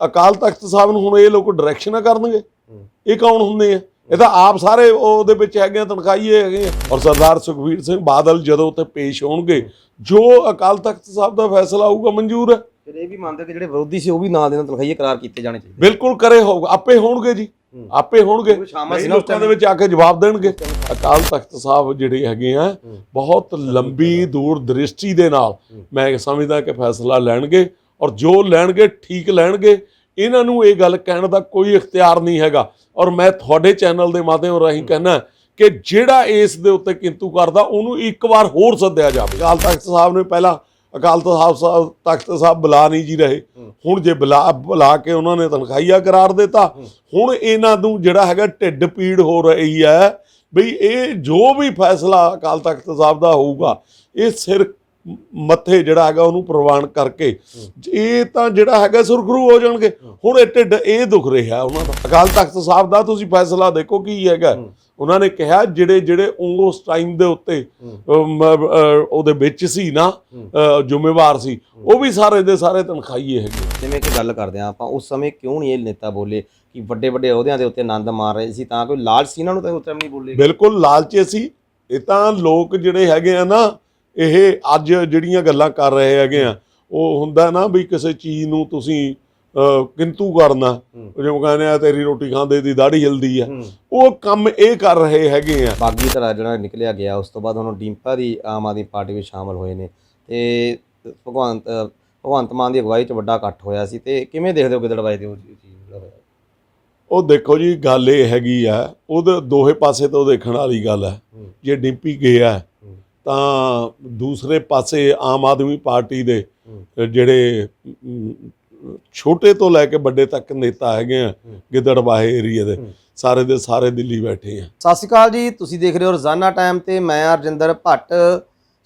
ਅਕਾਲ ਤਖਤ ਸਾਹਿਬ ਨੂੰ ਹੁਣ ਇਹ ਲੋਕ ਡਾਇਰੈਕਸ਼ਨਾਂ ਕਰਨਗੇ। ਇਹ ਕੌਣ ਹੁੰਦੇ ਆ? ਇਹ ਤਾਂ ਆਪ ਸਾਰੇ ਉਹਦੇ ਵਿੱਚ ਹੈਗੇ ਆ ਤਨਖਾਹੀਏ ਹੈਗੇ ਔਰ ਸਰਦਾਰ ਸੁਖਬੀਰ ਸਿੰਘ ਬਾਦਲ ਜਦੋਂ ਉੱਤੇ ਪੇਸ਼ ਹੋਣਗੇ ਜੋ ਅਕਾਲ ਤਖਤ ਸਾਹਿਬ ਦਾ ਫੈਸਲਾ ਆਊਗਾ ਮਨਜ਼ੂਰ ਹੈ। ਫਿਰ ਇਹ ਵੀ ਮੰਨਦੇ ਕਿ ਜਿਹੜੇ ਵਿਰੋਧੀ ਸੀ ਉਹ ਵੀ ਨਾਲ ਦੇ ਨਾਲ ਤਨਖਾਹੀਏ ਕਰਾਰ ਕੀਤੇ ਜਾਣੇ ਚਾਹੀਦੇ। ਬਿਲਕੁਲ ਕਰੇ ਹੋਊਗਾ। ਆਪੇ ਹੋਣਗੇ ਜੀ। ਆਪੇ ਹੋਣਗੇ। ਲੋਕਾਂ ਦੇ। ਵਿੱਚ ਆ ਕੇ ਜਵਾਬ ਦੇਣਗੇ। ਅਕਾਲ ਤਖਤ ਸਾਹਿਬ ਜਿਹੜੇ ਹੈਗੇ ਆ ਬਹੁਤ ਲੰਬੀ ਦੂਰ ਦ੍ਰਿਸ਼ਟੀ ਦੇ ਨਾਲ ਮੈਂ ਸਮਝਦਾ ਕਿ ਫੈਸਲਾ ਲੈਣਗੇ। ਔਰ ਜੋ ਲੈਣਗੇ ਠੀਕ ਲੈਣਗੇ ਇਹਨਾਂ ਨੂੰ ਇਹ ਗੱਲ ਕਹਿਣ ਦਾ ਕੋਈ ਇਖਤਿਆਰ ਨਹੀਂ ਹੈਗਾ। ਔਰ ਮੈਂ ਤੁਹਾਡੇ ਚੈਨਲ ਦੇ ਮਾਧਿਅਮ ਰਾਹੀਂ ਕਹਿਣਾ ਕਿ ਜਿਹੜਾ ਇਸ ਦੇ ਉੱਤੇ ਕਿੰਤੂ ਕਰਦਾ ਉਹਨੂੰ ਇੱਕ ਵਾਰ ਹੋਰ ਸੱਦਿਆ ਜਾਵੇ। ਅਕਾਲ ਤਖਤ ਸਾਹਿਬ ਨੇ ਪਹਿਲਾਂ ਅਕਾਲ ਤਖਤ ਸਾਹਿਬ ਤਖਤ ਸਾਹਿਬ ਬੁਲਾ ਨਹੀਂ ਜੀ ਰਹੇ। ਹੁਣ ਜੇ ਬੁਲਾ ਬੁਲਾ ਕੇ ਉਹਨਾਂ ਨੇ ਤਨਖਾਹੀਆ ਕਰਾਰ ਦਿੱਤਾ ਹੁਣ ਇਹਨਾਂ ਨੂੰ ਜਿਹੜਾ ਹੈਗਾ ਢਿੱਡ ਪੀੜ ਹੋ ਰਹੀ ਹੈ ਬਈ ਇਹ ਜੋ ਵੀ ਫੈਸਲਾ ਅਕਾਲ ਤਖਤ ਸਾਹਿਬ ਦਾ ਹੋਊਗਾ ਇਹ ਸਿਰ ਮੱਥੇ ਜਿਹੜਾ ਹੈਗਾ ਉਹਨੂੰ ਪ੍ਰਵਾਨ ਕਰਕੇ ਇਹ ਤਾਂ ਜਿਹੜਾ ਹੈਗਾ ਸੁਰਖਰੂ ਹੋ ਜਾਣਗੇ। ਹੁਣ ਇਹ ਢਿੱਡ ਇਹ ਦੁਖ ਰਿਹਾ ਉਹਨਾਂ ਦਾ। ਅਕਾਲ ਤਖਤ ਸਾਹਿਬ ਦਾ ਤੁਸੀਂ ਫੈਸਲਾ ਦੇਖੋ ਕੀ ਹੈਗਾ। ਉਹਨਾਂ ਨੇ ਕਿਹਾ ਜਿਹੜੇ ਜਿਹੜੇ ਉਸ ਟਾਈਮ ਦੇ ਉੱਤੇ ਉਹਦੇ ਵਿੱਚ ਸੀ ਨਾ ਜ਼ਿੰਮੇਵਾਰ ਸੀ ਉਹ ਵੀ ਸਾਰੇ ਦੇ ਸਾਰੇ ਤਨਖਾਹੀਏ ਹੈਗੇ। ਜਿਵੇਂ ਕਿ ਗੱਲ ਕਰਦੇ ਆ ਆਪਾਂ ਉਸ ਸਮੇਂ ਕਿਉਂ ਨਹੀਂ ਇਹ ਨੇਤਾ ਬੋਲੇ ਕਿ ਵੱਡੇ ਵੱਡੇ ਅਹੁਦਿਆਂ ਦੇ ਉੱਤੇ ਆਨੰਦ ਮਾਰ ਰਹੇ ਸੀ ਤਾਂ ਕੋਈ ਲਾਲਚ ਸੀ ਇਹਨਾਂ ਨੂੰ ਤਾਂ ਉਸ ਟਾਈਮ ਨਹੀਂ ਬੋਲੇ? ਬਿਲਕੁਲ ਲਾਲਚੀ ਸੀ। ਇਹ ਤਾਂ ਲੋਕ ਜਿਹੜੇ ਹੈਗੇ ਆ ਨਾ ਇਹ ਅੱਜ ਜਿਹੜੀਆਂ ਗੱਲਾਂ ਕਰ ਰਹੇ ਹੈਗੇ ਆ ਉਹ ਹੁੰਦਾ ਨਾ ਵੀ ਕਿਸੇ ਚੀਜ਼ ਨੂੰ ਤੁਸੀਂ ਕਿੰਤੂ ਕਰਨਾ। ਜਿਵੇਂ ਕਹਿੰਦੇ ਆ ਤੇਰੀ ਰੋਟੀ ਖਾਂਦੇ ਦੀ ਦਾੜੀ ਹਿਲਦੀ ਆ। ਉਹ ਕੰਮ ਇਹ ਕਰ ਰਹੇ ਹੈਗੇ ਆ। ਬਾਗੀ ਧੜਾ ਜਿਹੜਾ ਨਿਕਲਿਆ ਗਿਆ ਉਸ ਤੋਂ ਬਾਅਦ ਹੁਣ ਡਿੰਪਾ ਦੀ ਆਮ ਆਦਮੀ ਪਾਰਟੀ ਵਿੱਚ ਸ਼ਾਮਲ ਹੋਏ ਨੇ। ਤੇ ਭਗਵੰਤ ਭਗਵੰਤ ਮਾਨ ਦੀ ਅਗਵਾਈ 'ਚ ਵੱਡਾ ਇਕੱਠ ਹੋਇਆ ਸੀ। ਤੇ ਕਿਵੇਂ ਦੇਖਦੇ ਹੋ ਗਿੱਦੜਬਾਈ ਦੇ ਉਹ ਚੀਜ਼ ਉਹ ਦੇਖੋ ਜੀ ਗੱਲ ਇਹ ਹੈਗੀ ਆ ਉਹਦੇ ਦੋਹੇ ਪਾਸੇ ਤੋਂ ਦੇਖਣ ਵਾਲੀ ਗੱਲ ਹੈ ਹੂੰ। ਜੇ ਡਿੰਪੀ ਗਿਆ ਹੂੰ। ਤਾਂ ਦੂਸਰੇ ਪਾਸੇ ਆਮ ਆਦਮੀ ਪਾਰਟੀ ਦੇ। ਜਿਹੜੇ ਛੋਟੇ ਤੋਂ ਲੈ ਕੇ ਵੱਡੇ ਤੱਕ ਨੇਤਾ ਹੈਗੇ ਆ ਹੂੰ। ਗਿੱਦੜਬਾਹੇ ਏਰੀਆ ਦੇ। ਸਾਰੇ ਦੇ ਸਾਰੇ ਦਿੱਲੀ ਬੈਠੇ ਆ ਸਤਿ ਸ਼੍ਰੀ ਅਕਾਲ ਜੀ ਤੁਸੀਂ ਦੇਖ ਰਹੇ ਹੋ ਰੋਜ਼ਾਨਾ ਟਾਈਮ ਤੇ ਮੈਂ ਅਰਜਿੰਦਰ ਭੱਟ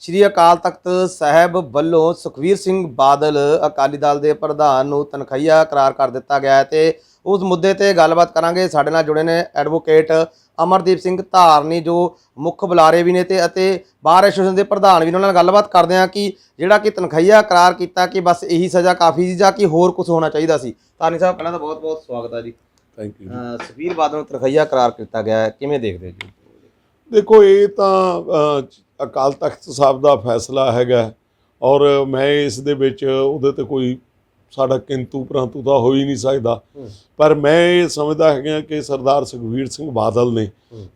ਸ਼੍ਰੀ ਅਕਾਲ ਤਖਤ ਸਾਹਿਬ ਵੱਲੋਂ ਸੁਖਵੀਰ ਸਿੰਘ ਬਾਦਲ ਅਕਾਲੀ ਦਲ ਦੇ ਪ੍ਰਧਾਨ ਨੂੰ ਤਨਖਾਹੀਆ ਕਰਾਰ ਕਰ ਦਿੱਤਾ ਗਿਆ ਹੈ ਤੇ ਉਸ ਮੁੱਦੇ ਤੇ ਗੱਲਬਾਤ ਕਰਾਂਗੇ ਸਾਡੇ ਨਾਲ ਜੁੜੇ ਨੇ ਐਡਵੋਕੇਟ ਅਮਰਦੀਪ ਸਿੰਘ ਧਾਰਨੀ ਜੋ ਮੁੱਖ ਬੁਲਾਰੇ ਵੀ ਨੇ ਤੇ ਅਤੇ ਬਾਰ ਐਸੋਸੀਏਸ਼ਨ ਦੇ ਪ੍ਰਧਾਨ ਵੀ ਉਹਨਾਂ ਨਾਲ ਗੱਲਬਾਤ ਕਰਦੇ ਹਾਂ ਕਿ ਜਿਹੜਾ ਕਿ ਤਨਖਾਹੀਆ ਕਰਾਰ ਕੀਤਾ ਕਿ ਬਸ ਇਹੀ ਸਜ਼ਾ ਕਾਫੀ ਸੀ ਜਾਂ ਕਿ ਹੋਰ ਕੁਝ ਹੋਣਾ ਚਾਹੀਦਾ ਸੀ। ਧਾਰਨੀ ਸਾਹਿਬ ਪਹਿਲਾਂ ਤਾਂ ਬਹੁਤ ਬਹੁਤ ਸਵਾਗਤ ਹੈ ਜੀ। ਥੈਂਕ ਯੂ ਸੁਖਬੀਰ ਬਾਦਲ ਨੂੰ ਤਨਖਾਹੀਆ ਕਰਾਰ ਕੀਤਾ ਗਿਆ ਕਿਵੇਂ ਦੇਖਦੇ ਹੋ ਜੀ? ਦੇਖੋ ਇਹ ਤਾਂ ਅਕਾਲ ਤਖਤ ਸਾਹਿਬ ਦਾ ਫੈਸਲਾ ਹੈਗਾ ਔਰ ਮੈਂ ਇਸ ਦੇ ਵਿੱਚ ਉਹਦੇ ਤੇ ਕੋਈ ਸਾਡਾ ਕਿੰਤੂ ਪ੍ਰੰਤੂ ਤਾਂ ਹੋ ਹੀ ਨਹੀਂ ਸਕਦਾ। ਪਰ ਮੈਂ ਇਹ ਸਮਝਦਾ ਹੈਗਾ ਕਿ ਸਰਦਾਰ ਸੁਖਬੀਰ ਸਿੰਘ ਬਾਦਲ ਨੇ।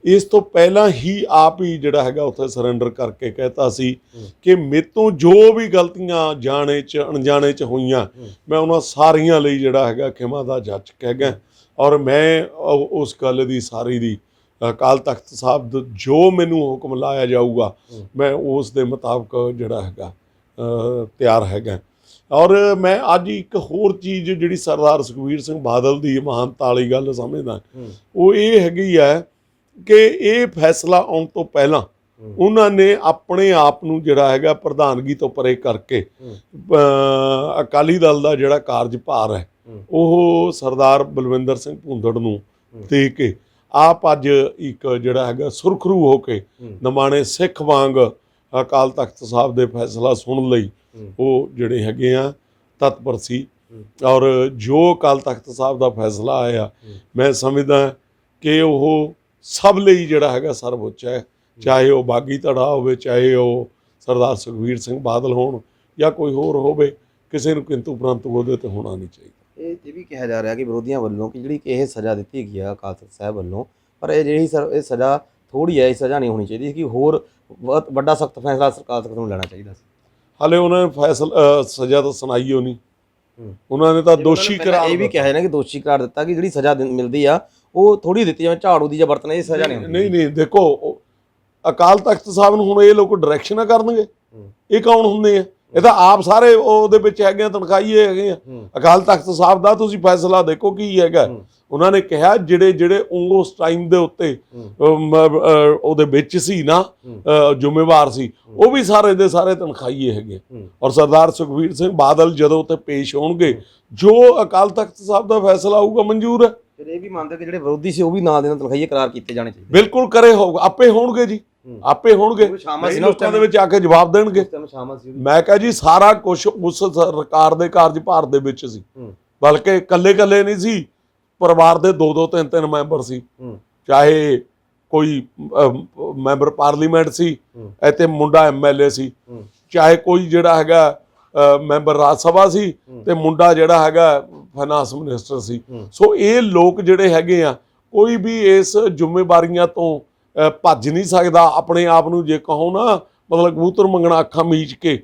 ਇਸ ਤੋਂ ਪਹਿਲਾਂ ਹੀ ਆਪ ਹੀ ਜਿਹੜਾ ਹੈਗਾ ਉੱਥੇ ਸਰੈਂਡਰ ਕਰਕੇ ਕਹਿਤਾ ਸੀ। ਕਿ ਮੇਤੋਂ ਜੋ ਵੀ ਗਲਤੀਆਂ ਜਾਣੇ ਚ ਅਣਜਾਣੇ ਚ ਹੋਈਆਂ। ਮੈਂ ਉਹਨਾਂ ਸਾਰੀਆਂ ਲਈ ਜਿਹੜਾ ਹੈਗਾ ਖਿਮਾ ਦਾ ਜਾਚਕ ਹੈਗਾ ਔਰ ਮੈਂ ਉਸ ਗੱਲ ਦੀ ਸਾਰੀ ਦੀ ਅਕਾਲ ਤਖਤ ਸਾਹਿਬ ਜੋ ਮੈਨੂੰ ਹੁਕਮ ਲਾਇਆ ਜਾਊਗਾ। ਮੈਂ ਉਸ ਦੇ ਮੁਤਾਬਕ ਜਿਹੜਾ ਹੈਗਾ ਤਿਆਰ ਹੈਗਾ ਔਰ ਮੈਂ ਅੱਜ ਇੱਕ ਹੋਰ ਚੀਜ਼ ਜਿਹੜੀ ਸਰਦਾਰ ਸੁਖਬੀਰ ਸਿੰਘ ਬਾਦਲ ਦੀ ਮਹਾਨਤਾ ਵਾਲੀ ਗੱਲ ਸਮਝਦਾ। ਉਹ ਇਹ ਹੈਗੀ ਹੈ ਕਿ ਇਹ ਫੈਸਲਾ ਆਉਣ ਤੋਂ ਪਹਿਲਾਂ। ਉਹਨਾਂ ਨੇ ਆਪਣੇ ਆਪ ਨੂੰ ਜਿਹੜਾ ਹੈਗਾ ਪ੍ਰਧਾਨਗੀ ਤੋਂ ਪਰੇ ਕਰਕੇ ਅਕਾਲੀ ਦਲ ਦਾ ਜਿਹੜਾ ਕਾਰਜਭਾਰ ਹੈ ਹੂੰ। ਉਹ ਸਰਦਾਰ ਬਲਵਿੰਦਰ ਸਿੰਘ ਭੁੰਦੜ ਨੂੰ। ਦੇ ਕੇ ਆਪ ਅੱਜ ਇੱਕ ਜਿਹੜਾ ਹੈਗਾ ਸੁਰਖਰੂ ਹੋ ਕੇ। ਨਮਾਣੇ ਸਿੱਖ ਵਾਂਗ ਅਕਾਲ ਤਖਤ ਸਾਹਿਬ ਦੇ ਫੈਸਲਾ ਸੁਣਨ ਲਈ। ਉਹ ਜਿਹੜੇ ਹੈਗੇ ਆ ਤਤਪਰ ਸੀ। ਔਰ ਜੋ ਅਕਾਲ ਤਖਤ ਸਾਹਿਬ ਦਾ ਫੈਸਲਾ ਆਇਆ। ਮੈਂ ਸਮਝਦਾ ਕਿ ਉਹ ਸਭ ਲਈ ਜਿਹੜਾ ਹੈਗਾ ਸਰਵਉੱਚ ਹੈ ਚਾਹੇ ਉਹ ਬਾਗੀ ਧੜਾ ਹੋਵੇ ਚਾਹੇ ਉਹ ਸਰਦਾਰ ਸੁਖਬੀਰ ਸਿੰਘ ਬਾਦਲ ਹੋਣ ਜਾਂ ਕੋਈ ਹੋਰ ਹੋਵੇ ਕਿਸੇ ਨੂੰ ਕਿੰਤੂ ਪ੍ਰੰਤੂ ਉਹਦੇ ਤੇ ਹੋਣਾ ਨਹੀਂ ਚਾਹੀਦਾ ਇਹ ਵੀ ਕਿਹਾ ਜਾ ਰਿਹਾ ਕਿ ਵਿਰੋਧੀਆਂ ਵੱਲੋਂ ਕਿ ਜਿਹੜੀ ਇਹ ਸਜ਼ਾ ਦਿੱਤੀ ਗਈ ਆ ਅਕਾਲ ਤਖਤ ਸਾਹਿਬ ਵੱਲੋਂ ਪਰ ਇਹ ਜਿਹੜੀ ਸਰ- ਇਹ ਸਜ਼ਾ ਥੋੜੀ ਇਹ ਸਜ਼ਾ ਨਹੀਂ ਹੋਣੀ ਚਾਹੀਦੀ ਕਿ ਹੋਰ ਬਹੁਤ ਵੱਡਾ ਸਖਤ ਫੈਸਲਾ ਸਰਕਾਰ ਤਖਤ ਨੂੰ ਲੈਣਾ ਚਾਹੀਦਾ ਸੀ ਹਾਲੇ ਉਹਨਾਂ ਨੇ ਫੈਸਲਾ ਸਜ਼ਾ ਤਾਂ ਸੁਣਾਈ ਓ ਨਹੀਂ। ਉਹਨਾਂ ਨੇ ਤਾਂ ਦੋਸ਼ੀ ਕਰਾਰ ਇਹ ਵੀ ਕਿਹਾ ਹੈ ਨਾ ਕਿ ਦੋਸ਼ੀ ਕਰਾਰ ਦਿੱਤਾ ਕਿ ਜਿਹੜੀ ਸਜ਼ਾ ਦਿੰ- ਮਿਲਦੀ ਆ ਉਹ ਥੋੜੀ ਦਿੱਤੀ ਜਿਵੇਂ ਝਾੜੂ ਦੀ ਜਾਂ ਬਰਤਨ ਇਹ ਸਜ਼ਾ ਨਹੀਂ ਹੁੰਦੀ ਨਹੀਂ ਨਹੀਂ ਦੇਖੋ ਉਹ ਅਕਾਲ ਤਖਤ ਸਾਹਿਬ ਨੂੰ ਹੁਣ ਇਹ ਲੋਕ ਡਾਇਰੈਕਸ਼ਨਾਂ ਕਰਨਗੇ। ਇਹ ਕੌਣ ਹੁੰਦੇ ਆ ਇਹ ਤਾਂ ਆਪ ਸਾਰੇ ਉਹਦੇ ਵਿੱਚ ਹੈਗੇ ਆ ਤਨਖਾਹੀਏ ਹੈਗੇ ਆ ਹੂੰ। ਅਕਾਲ ਤਖਤ ਸਾਹਿਬ ਦਾ ਤੁਸੀਂ ਫੈਸਲਾ ਦੇਖੋ ਕੀ ਹੈਗਾ। ਉਹਨਾਂ ਨੇ ਕਿਹਾ ਜਿਹੜੇ ਜਿਹੜੇ ਉਸ ਟਾਈਮ ਦੇ ਉੱਤੇ ਉਹਦੇ ਵਿੱਚ ਸੀ ਨਾ ਜ਼ਿੰਮੇਵਾਰ ਸੀ ਉਹ ਵੀ ਸਾਰੇ ਦੇ ਸਾਰੇ ਤਨਖਾਹੀਏ ਹੈਗੇ। ਔਰ ਸਰਦਾਰ ਸੁਖਬੀਰ ਸਿੰਘ ਬਾਦਲ ਜਦੋਂ ਉੱਤੇ ਪੇਸ਼ ਹੋਣਗੇ ਜੋ ਅਕਾਲ ਤਖਤ ਸਾਹਿਬ ਦਾ ਫੈਸਲਾ ਆਊਗਾ ਮਨਜ਼ੂਰ ਹੈ। ਫਿਰ ਇਹ ਵੀ ਮੰਨਦੇ ਕਿ ਜਿਹੜੇ ਵਿਰੋਧੀ ਸੀ ਉਹ ਵੀ ਨਾਲ ਦੇ ਨਾਲ ਤਨਖਾਹੀਏ ਕਰਾਰ ਕੀਤੇ ਜਾਣੇ ਚਾਹੀਦੇ। ਬਿਲਕੁਲ ਕਰੇ ਹੋਊਗਾ ਆਪੇ ਹੋਣਗੇ ਜੀ। ਆਪੇ ਹੋਣਗੇ। ਲੋਕਾਂ ਦੇ। ਵਿੱਚ ਆ ਕੇ ਜਵਾਬ ਦੇਣਗੇ। ਮੈਂ ਕਹਾਂ ਜੀ ਸਾਰਾ ਕੁਝ ਉਸ ਸਰਕਾਰ ਦੇ ਕਾਰਜਭਾਰ ਦੇ ਵਿੱਚ ਸੀ। ਬਲਕਿ ਇਕੱਲੇ ਇਕੱਲੇ ਨਹੀਂ ਸੀ ਪਰਿਵਾਰ ਦੇ ਦੋ ਦੋ ਤਿੰਨ ਤਿੰਨ ਮੈਂਬਰ ਸੀ ਚਾਹੇ ਕੋਈ ਮੈਂਬਰ ਪਾਰਲੀਮੈਂਟ ਸੀ। ਇੱਥੇ ਮੁੰਡਾ ਐਮਐਲਏ ਸੀ ਚਾਹੇ ਕੋਈ ਜਿਹੜਾ ਹੈਗਾ ਮੈਂਬਰ ਰਾਜ ਸਭਾ ਸੀ। ਤੇ ਮੁੰਡਾ ਜਿਹੜਾ ਹੈਗਾ ਫਾਈਨਾਂਸ ਮਿਨਿਸਟਰ ਸੀ। ਸੋ ਇਹ ਲੋਕ ਜਿਹੜੇ ਹੈਗੇ ਆ ਕੋਈ ਵੀ ਇਸ ਜ਼ਿੰਮੇਵਾਰੀਆਂ ਤੋਂ ਭੱਜ ਨਹੀਂ ਸਕਦਾ ਆਪਣੇ ਆਪ ਨੂੰ ਜੇ ਕਹੋ ਨਾ ਮਤਲਬ ਕਬੂਤਰ ਮੰਗਣਾ ਅੱਖਾਂ ਮੀਚ ਕੇ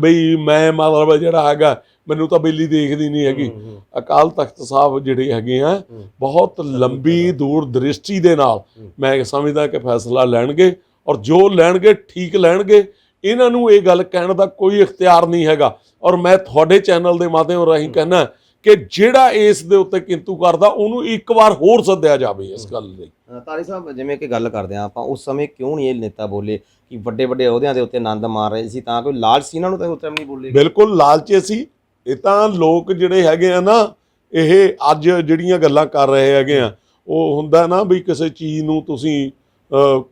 ਬਈ ਮੈਂ ਮਤਲਬ ਜਿਹੜਾ ਹੈਗਾ ਮੈਨੂੰ ਤਾਂ ਬਿੱਲੀ ਦੇਖਦੀ ਨਹੀਂ ਹੈਗੀ। ਅਕਾਲ ਤਖਤ ਸਾਹਿਬ ਜਿਹੜੇ ਹੈਗੇ ਆ। ਬਹੁਤ ਲੰਬੀ ਦੂਰ ਦ੍ਰਿਸ਼ਟੀ ਦੇ ਨਾਲ। ਮੈਂ ਸਮਝਦਾ ਕਿ ਫੈਸਲਾ ਲੈਣਗੇ ਔਰ ਜੋ ਲੈਣਗੇ ਠੀਕ ਲੈਣਗੇ। ਇਹਨਾਂ ਨੂੰ ਇਹ ਗੱਲ ਕਹਿਣ ਦਾ ਕੋਈ ਇਖਤਿਆਰ ਨਹੀਂ ਹੈਗਾ। ਔਰ ਮੈਂ ਤੁਹਾਡੇ ਚੈਨਲ ਦੇ ਮਾਧਿਅਮ ਰਾਹੀਂ ਕਹਿਣਾ ਕਿ ਜਿਹੜਾ ਇਸ ਦੇ ਉੱਤੇ ਕਿੰਤੂ ਕਰਦਾ ਉਹਨੂੰ ਇੱਕ ਵਾਰ ਹੋਰ ਸੱਦਿਆ ਜਾਵੇ ਇਸ ਗੱਲ ਲਈ। ਤਾਰੀ ਸਾਹਿਬ ਜਿਵੇਂ ਕਿ ਗੱਲ ਕਰਦੇ ਆ ਆਪਾਂ ਉਸ ਸਮੇਂ ਕਿਉਂ ਨਹੀਂ ਇਹ ਨੇਤਾ ਬੋਲੇ ਕਿ ਵੱਡੇ ਵੱਡੇ ਅਹੁਦਿਆਂ ਦੇ ਉੱਤੇ ਆਨੰਦ ਮਾਰ ਰਹੇ ਸੀ ਤਾਂ ਕੋਈ ਲਾਲਚ ਸੀ ਇਹਨਾਂ ਨੂੰ ਤਾਂ ਉਸ ਟਾਈਮ ਨਹੀਂ ਬੋਲੇ ਬਿਲਕੁਲ ਲਾਲਚੀ ਸੀ। ਇਹ ਤਾਂ ਲੋਕ ਜਿਹੜੇ ਹੈਗੇ ਆ ਨਾ ਇਹ ਅੱਜ ਜਿਹੜੀਆਂ ਗੱਲਾਂ ਕਰ ਰਹੇ ਹੈਗੇ ਆ ਉਹ ਹੁੰਦਾ ਨਾ ਵੀ ਕਿਸੇ ਚੀਜ਼ ਨੂੰ ਤੁਸੀਂ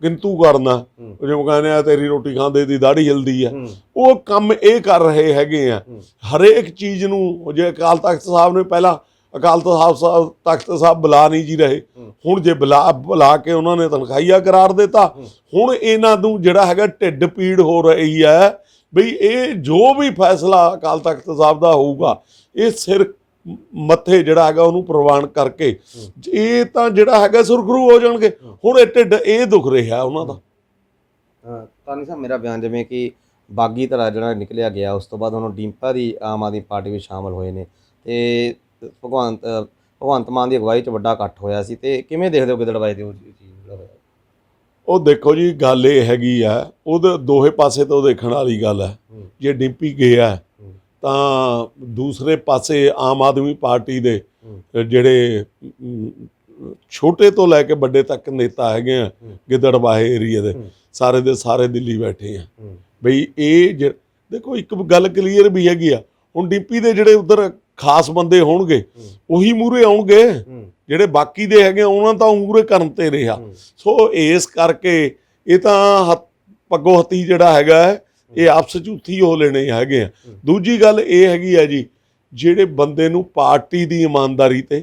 ਕਿੰਤੂ ਕਰਨਾ। ਜਿਵੇਂ ਕਹਿੰਦੇ ਆ ਤੇਰੀ ਰੋਟੀ ਖਾਂਦੇ ਦੀ ਦਾੜੀ ਹਿਲਦੀ ਆ ਉਹ ਕੰਮ ਇਹ ਕਰ ਰਹੇ ਹੈਗੇ ਆ। ਹਰੇਕ ਚੀਜ਼ ਨੂੰ ਜੇ ਅਕਾਲ ਤਖਤ ਸਾਹਿਬ ਨੇ ਪਹਿਲਾਂ ਅਕਾਲ ਤਖਤ ਸਾਹਿਬ- ਤਖਤ ਸਾਹਿਬ ਬੁਲਾ ਨਹੀਂ ਜੀ ਰਹੇ। ਹੁਣ ਜੇ ਬੁਲਾ ਬੁਲਾ ਕੇ ਉਹਨਾਂ ਨੇ ਤਨਖਾਹੀਆ ਕਰਾਰ ਦਿੱਤਾ। ਹੁਣ ਇਹਨਾਂ ਨੂੰ ਜਿਹੜਾ ਹੈਗਾ ਢਿੱਡ ਪੀੜ ਹੋ ਰਹੀ ਹੈ ਬਈ ਇਹ ਜੋ ਵੀ ਫੈਸਲਾ ਅਕਾਲ ਤਖਤ ਸਾਹਿਬ ਦਾ ਹੋਊਗਾ ਇਹ ਸਿਰ ਮੱਥੇ ਜਿਹੜਾ ਹੈਗਾ ਉਹਨੂੰ ਪ੍ਰਵਾਨ ਕਰਕੇ ਇਹ ਤਾਂ ਜਿਹੜਾ ਹੈਗਾ ਸੁਰਖਰੂ ਹੋ ਜਾਣਗੇ। ਹੁਣ ਇਹ ਢਿੱਡ ਇਹ ਦੁਖ ਰਿਹਾ ਉਹਨਾਂ ਦਾ। ਤਾਨੀ ਸਾਹਿਬ ਮੇਰਾ ਬਿਆਨ ਜਿਵੇਂ ਕਿ ਬਾਗੀ ਧੜਾ ਜਿਹੜਾ ਨਿਕਲਿਆ ਗਿਆ ਉਸ ਤੋਂ ਬਾਅਦ ਹੁਣ ਡਿੰਪਾ ਦੀ ਆਮ ਆਦਮੀ ਪਾਰਟੀ ਵਿੱਚ ਸ਼ਾਮਲ ਹੋਏ ਨੇ। ਤੇ ਭਗਵੰਤ ਭਗਵੰਤ ਮਾਨ ਦੀ ਅਗਵਾਈ 'ਚ ਵੱਡਾ ਇਕੱਠ ਹੋਇਆ ਸੀ। ਤੇ ਕਿਵੇਂ ਦੇਖਦੇ ਹੋ ਗਿੱਦੜਬਾਈ ਦੇ ਉਹ ਚੀਜ਼ ਜਿਹੜਾ ਹੋਇਆ? ਉਹ ਦੇਖੋ ਜੀ ਗੱਲ ਇਹ ਹੈਗੀ ਆ ਉਹਦੇ ਦੋਹੇ ਪਾਸੇ ਤੋਂ ਦੇਖਣ ਵਾਲੀ ਗੱਲ ਹੈ। ਜੇ ਡਿੰਪੀ ਗਿਆ। ਤਾਂ ਦੂਸਰੇ ਪਾਸੇ ਆਮ ਆਦਮੀ ਪਾਰਟੀ ਦੇ ਜਿਹੜੇ ਛੋਟੇ ਤੋਂ ਲੈ ਕੇ ਵੱਡੇ ਤੱਕ ਨੇਤਾ ਹੈਗੇ ਆ ਹੂੰ। ਗਿੱਦੜਬਾਹੇ ਏਰੀਆ ਦੇ। ਸਾਰੇ ਦੇ ਸਾਰੇ ਦਿੱਲੀ ਬੈਠੇ ਆ ਬਈ ਇਹ ਦੇਖੋ ਇੱਕ ਗੱਲ ਕਲੀਅਰ ਵੀ ਹੈਗੀ ਆ ਹੁਣ ਡਿੰਪੀ ਦੇ ਜਿਹੜੇ ਉਧਰ ਖਾਸ ਬੰਦੇ ਹੋਣਗੇ। ਉਹੀ ਮੂਰੇ ਆਉਣਗੇ ਜਿਹੜੇ ਬਾਕੀ ਦੇ ਹੈਗੇ ਉਹਨਾਂ ਤਾਂ ਮੂਰੇ ਕਰਨ ਤੇ ਰਿਹਾ। ਸੋ ਇਸ ਕਰਕੇ ਇਹ ਤਾਂ ਪੱਗੋ ਹੱਤੀ ਜਿਹੜਾ ਹੈਗਾ ਇਹ ਆਪਸ ਚ ਉੱਥੀ ਹੋ ਲੈਣੇ ਹੈਗੇ ਆ। ਦੂਜੀ ਗੱਲ ਇਹ ਹੈਗੀ ਆ ਜੀ ਜਿਹੜੇ ਬੰਦੇ ਨੂੰ ਪਾਰਟੀ ਦੀ ਇਮਾਨਦਾਰੀ ਤੇ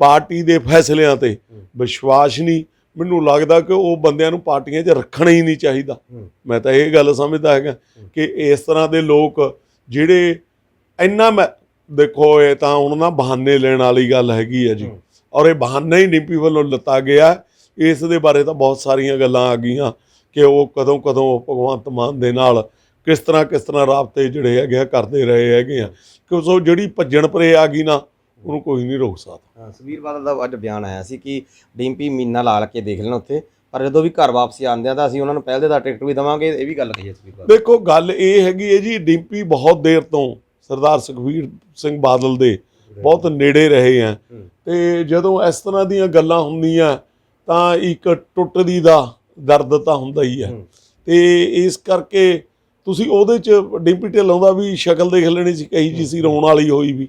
ਪਾਰਟੀ ਦੇ ਫੈਸਲਿਆਂ ਤੇ ਵਿਸ਼ਵਾਸ ਨਹੀਂ ਮੈਨੂੰ ਲੱਗਦਾ ਕਿ ਉਹ ਬੰਦਿਆਂ ਨੂੰ ਪਾਰਟੀਆਂ 'ਚ ਰੱਖਣਾ ਹੀ ਨਹੀਂ ਚਾਹੀਦਾ। ਮੈਂ ਤਾਂ ਇਹ ਗੱਲ ਸਮਝਦਾ ਹੈਗਾ ਕਿ ਇਸ ਤਰ੍ਹਾਂ ਦੇ ਲੋਕ ਜਿਹੜੇ ਇੰਨਾ ਮੈਂ ਦੇਖੋ ਇਹ ਤਾਂ ਹੁਣ ਨਾ ਬਹਾਨੇ ਲੈਣ ਵਾਲੀ ਗੱਲ ਹੈਗੀ ਆ ਜੀ। ਔਰ ਇਹ ਬਹਾਨਾ ਹੀ ਡਿੰਪੀ ਵੱਲੋਂ ਲੱਤਾ ਗਿਆ। ਇਸ ਦੇ ਬਾਰੇ ਤਾਂ ਬਹੁਤ ਸਾਰੀਆਂ ਗੱਲਾਂ ਆ ਗਈਆਂ ਕਿ ਉਹ ਕਦੋਂ ਕਦੋਂ ਭਗਵੰਤ ਮਾਨ ਦੇ ਨਾਲ ਕਿਸ ਤਰ੍ਹਾਂ ਕਿਸ ਤਰ੍ਹਾਂ ਰਾਬਤੇ ਜਿਹੜੇ ਹੈਗੇ ਆ ਕਰਦੇ ਰਹੇ ਹੈਗੇ ਆ। ਕਿਉਂਕਿ ਉਹ ਜਿਹੜੀ ਭੱਜਣ ਪਰੇ ਆ ਗਈ ਨਾ ਉਹਨੂੰ ਕੋਈ ਨਹੀਂ ਰੋਕ ਸਕਦਾ। ਹਾਂ, ਸੁਖਬੀਰ ਬਾਦਲ ਦਾ ਅੱਜ ਬਿਆਨ ਆਇਆ ਸੀ ਕਿ ਡਿੰਪੀ ਮੀਨਾ ਲਾ ਕੇ ਦੇਖ ਲੈਣ ਉੱਥੇ ਪਰ ਜਦੋਂ ਵੀ ਘਰ ਵਾਪਸੀ ਆਉਂਦੇ ਆ ਤਾਂ ਅਸੀਂ ਉਹਨਾਂ ਨੂੰ ਪਹਿਲੇ ਦਾ ਟਿਕਟ ਵੀ ਦਵਾਂਗੇ ਇਹ ਵੀ ਗੱਲ ਕਹੀ ਹੈ ਸੁਖਬੀਰ ਬਾਦਲ। ਦੇਖੋ ਗੱਲ ਇਹ ਹੈਗੀ ਹੈ ਜੀ ਡਿੰਪੀ ਬਹੁਤ ਦੇਰ ਤੋਂ ਸਰਦਾਰ ਸੁਖਬੀਰ ਸਿੰਘ ਬਾਦਲ ਦੇ ਬਹੁਤ ਨੇੜੇ ਰਹੇ ਆ। ਤੇ ਜਦੋਂ ਇਸ ਤਰ੍ਹਾਂ ਦੀਆਂ ਗੱਲਾਂ ਹੁੰਦੀਆਂ ਤਾਂ ਇੱਕ ਟੁੱਟਦੀ ਦਾ ਦਰਦ ਤਾਂ ਹੁੰਦਾ ਹੈ ਹੂੰ। ਤੇ ਇਸ ਕਰਕੇ ਤੁਸੀਂ ਉਹਦੇ ਚ ਡਿੰਪੀ ਢਿੱਲੋਂ ਦਾ ਵੀ ਸ਼ਕਲ ਦੇਖ ਲੈਣੀ ਸੀ ਕਹੀ ਜੀ ਸੀ ਰੋਣ ਵਾਲੀ ਹੋਈ ਵੀ।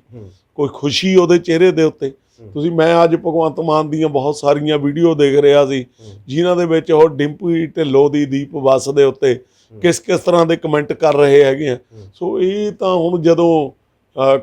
ਕੋਈ ਖੁਸ਼ੀ ਉਹਦੇ ਚਿਹਰੇ ਦੇ ਉੱਤੇ। ਤੁਸੀਂ ਮੈਂ ਅੱਜ ਭਗਵੰਤ ਮਾਨ ਦੀਆਂ ਬਹੁਤ ਸਾਰੀਆਂ ਵੀਡੀਓ ਦੇਖ ਰਿਹਾ ਸੀ ਜਿਨ੍ਹਾਂ ਦੇ ਵਿੱਚ ਉਹ ਡਿੰਪੀ ਢਿੱਲੋਂ ਦੀ ਦੀਪ ਬੱਸ ਦੇ ਉੱਤੇ ਕਿਸ ਕਿਸ ਤਰ੍ਹਾਂ ਦੇ ਕਮੈਂਟ ਕਰ ਰਹੇ ਹੈਗੇ ਆ। ਸੋ ਇਹ ਤਾਂ ਹੁਣ ਜਦੋਂ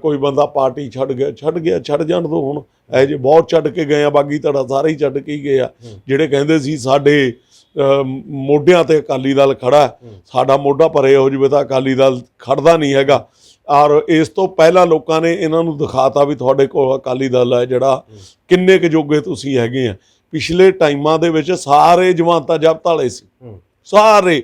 ਕੋਈ ਬੰਦਾ ਪਾਰਟੀ ਛੱਡ ਗਿਆ ਛੱਡ ਗਿਆ ਛੱਡ ਜਾਣ ਦੋ ਹੁਣ ਇਹ ਜੇ ਬਹੁਤ ਛੱਡ ਕੇ ਗਏ ਆ ਬਾਗੀ ਧੜਾ ਸਾਰੇ ਹੀ ਛੱਡ ਕੇ ਹੀ ਗਏ ਆ। ਜਿਹੜੇ ਕਹਿੰਦੇ ਸੀ ਸਾਡੇ ਮੋਢਿਆਂ ਤੇ ਅਕਾਲੀ ਦਲ ਖੜਾ ਸਾਡਾ ਮੋਢਾ ਭਰੇ ਹੋ ਜਵੇ ਤਾਂ ਅਕਾਲੀ ਦਲ ਖੜਦਾ ਨਹੀਂ ਹੈਗਾ। ਔਰ ਇਸ ਤੋਂ ਪਹਿਲਾਂ ਲੋਕਾਂ ਨੇ ਇਹਨਾਂ ਨੂੰ ਦਿਖਾਤਾ ਵੀ ਤੁਹਾਡੇ ਕੋਲ ਅਕਾਲੀ ਦਲ ਹੈ ਜਿਹੜਾ। ਕਿੰਨੇ ਕੁ ਜੋਗੇ ਤੁਸੀਂ ਹੈਗੇ ਆ। ਪਿਛਲੇ ਟਾਈਮਾਂ ਦੇ ਵਿੱਚ ਸਾਰੇ ਜਮਾਨਤਾਂ ਜ਼ਬਤ ਵਾਲੇ ਸੀ। ਸਾਰੇ।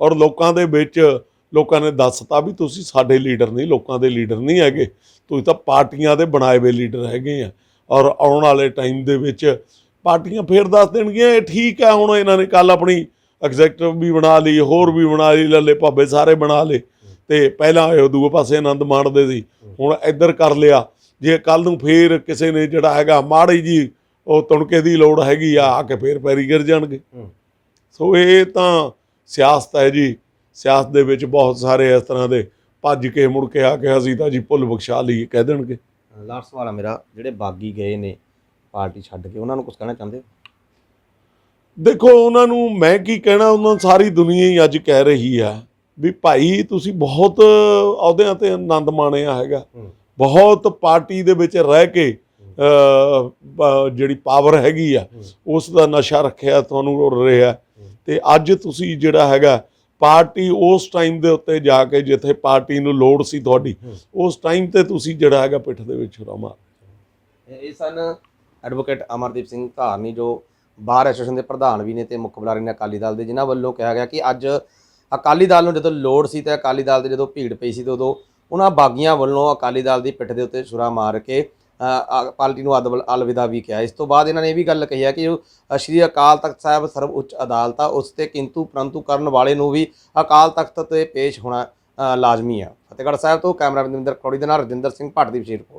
ਔਰ ਲੋਕਾਂ ਦੇ ਵਿੱਚ ਲੋਕਾਂ ਨੇ ਦੱਸਤਾ ਵੀ ਤੁਸੀਂ ਸਾਡੇ ਲੀਡਰ ਨਹੀਂ ਲੋਕਾਂ ਦੇ ਲੀਡਰ ਨਹੀਂ ਹੈਗੇ। ਤੁਸੀਂ ਤਾਂ ਪਾਰਟੀਆਂ ਦੇ ਬਣਾਏ ਹੋਏ ਲੀਡਰ ਹੈਗੇ ਆ। ਔਰ ਆਉਣ ਵਾਲੇ ਟਾਈਮ ਦੇ ਵਿੱਚ ਪਾਰਟੀਆਂ ਫੇਰ ਦੱਸ ਦੇਣਗੀਆਂ ਇਹ ਠੀਕ ਹੈ ਹੁਣ ਇਹਨਾਂ ਨੇ ਕੱਲ ਆਪਣੀ ਐਗਜ਼ੈਕਟਿਵ ਵੀ ਬਣਾ ਲਈ ਹੋਰ ਵੀ ਬਣਾ ਲਈ ਲੱਲੇ ਭਾਬੇ ਸਾਰੇ ਬਣਾ ਲਏ। ਤੇ ਪਹਿਲਾਂ ਇਹ ਦੂਏ ਪਾਸੇ ਆਨੰਦ ਮਾਣਦੇ ਸੀ। ਹੁਣ ਇੱਧਰ ਕਰ ਲਿਆ। ਜੇ ਕੱਲ ਨੂੰ ਫੇਰ ਕਿਸੇ ਨੇ ਜਿਹੜਾ ਹੈਗਾ ਮਾੜੀ ਜੀ ਉਹ ਤੁਣਕੇ ਦੀ ਲੋੜ ਹੈਗੀ ਆ ਆ ਕੇ ਫੇਰ ਪੈਰੀ ਗਿਰ ਜਾਣਗੇ। ਸੋ ਇਹ ਤਾਂ ਸਿਆਸਤ ਹੈ ਜੀ। ਸਿਆਸਤ ਦੇ ਵਿੱਚ ਬਹੁਤ ਸਾਰੇ ਇਸ ਤਰ੍ਹਾਂ ਦੇ ਭੱਜ ਕੇ ਮੁੜ ਕੇ ਆ ਕੇ ਅਸੀਂ ਤਾਂ ਜੀ ਭੁੱਲ ਬਖਸ਼ਾ ਲਈ ਕਹਿ ਦੇਣਗੇ। ਲਾਸਟ ਸਵਾਲ ਆ ਮੇਰਾ ਜਿਹੜੇ ਬਾਗੀ ਗਏ ਨੇ ਪਾਰਟੀ ਛੱਡ ਕੇ ਉਹਨਾਂ ਨੂੰ ਕੁਝ ਕਹਿਣਾ ਚਾਹੁੰਦੇ ਹੋ? ਦੇਖੋ ਉਹਨਾਂ ਨੂੰ ਮੈਂ ਕੀ ਕਹਿਣਾ ਉਹਨਾਂ ਸਾਰੀ ਦੁਨੀਆ ਹੀ ਅੱਜ ਕਹਿ ਰਹੀ ਆ ਵੀ ਭਾਈ ਤੁਸੀਂ ਬਹੁਤ ਅਹੁਦਿਆਂ ਤੇ ਆਨੰਦ ਮਾਣਿਆ ਹੈਗਾ। ਬਹੁਤ ਪਾਰਟੀ ਦੇ ਵਿੱਚ ਰਹਿ ਕੇ ਜਿਹੜੀ ਪਾਵਰ ਹੈਗੀ ਆ ਉਸ ਦਾ ਨਸ਼ਾ ਰੱਖਿਆ ਤੁਹਾਨੂੰ ਉੜ ਰਿਹਾ। ਤੇ ਅੱਜ ਤੁਸੀਂ ਜਿਹੜਾ ਹੈਗਾ ਪਾਰਟੀ ਉਸ ਟਾਈਮ ਦੇ ਉੱਤੇ ਜਾ ਕੇ ਜਿੱਥੇ ਪਾਰਟੀ ਨੂੰ ਲੋੜ ਸੀ ਤੁਹਾਡੀ ਉਸ ਟਾਈਮ ਤੇ ਤੁਸੀਂ ਜਿਹੜਾ ਹੈਗਾ ਪਿੱਠ ਦੇ ਵਿੱਚ ਛੁਰਾ ਮਾਰ। ਇਹ ਸਨ ਐਡਵੋਕੇਟ ਅਮਰਦੀਪ ਸਿੰਘ ਧਾਰਨੀ, ਜੋ ਬਾਰ ਐਸੋਸੀਏਸ਼ਨ ਦੇ ਪ੍ਰਧਾਨ ਵੀ ਨੇ ਤੇ ਮੁੱਖ ਬੁਲਾਰੇ ਨੇ ਅਕਾਲੀ ਦਲ ਦੇ, ਜਿਨ੍ਹਾਂ ਵੱਲੋਂ ਕਿਹਾ ਗਿਆ ਕਿ ਅੱਜ ਅਕਾਲੀ ਦਲ ਨੂੰ ਜਦੋਂ ਲੋੜ ਸੀ ਤੇ ਅਕਾਲੀ ਦਲ ਦੇ ਜਦੋਂ ਭੀੜ ਪਈ ਸੀ, ਤੇ ਉਦੋਂ ਉਹਨਾਂ ਬਾਗੀਆਂ ਵੱਲੋਂ ਅਕਾਲੀ ਦਲ ਦੀ ਪਿੱਠ ਦੇ ਉੱਤੇ ਛੁਰਾ ਮਾਰ ਕੇ ਪਾਰਟੀ ਨੂੰ ਅਦਬ ਅਲਵਿਦਾ ਵੀ ਕਿਹਾ। ਇਸ ਤੋਂ ਬਾਅਦ ਇਹਨਾਂ ਨੇ ਇਹ ਵੀ ਗੱਲ ਕਹੀ ਹੈ ਕਿ ਸ਼੍ਰੀ ਅਕਾਲ ਤਖਤ ਸਾਹਿਬ ਸਰਵ ਉੱਚ ਅਦਾਲਤ ਆ ਉਸ ਤੇ ਕਿੰਤੂ ਪਰੰਤੂ ਕਰਨ ਵਾਲੇ ਨੂੰ ਵੀ ਅਕਾਲ ਤਖਤ ਤੇ ਪੇਸ਼ ਹੋਣਾ ਲਾਜ਼ਮੀ ਆ। ਫਤਿਹਗੜ੍ਹ ਸਾਹਿਬ ਤੋਂ ਕੈਮਰਾ ਬਿੰਦਰ ਖੋੜੀ ਦੇ ਨਾਲ ਰਜਿੰਦਰ ਸਿੰਘ ਭੱਟ ਦੀ ਵਿਸ਼ੇਸ਼ ਰਿਪੋਰਟ।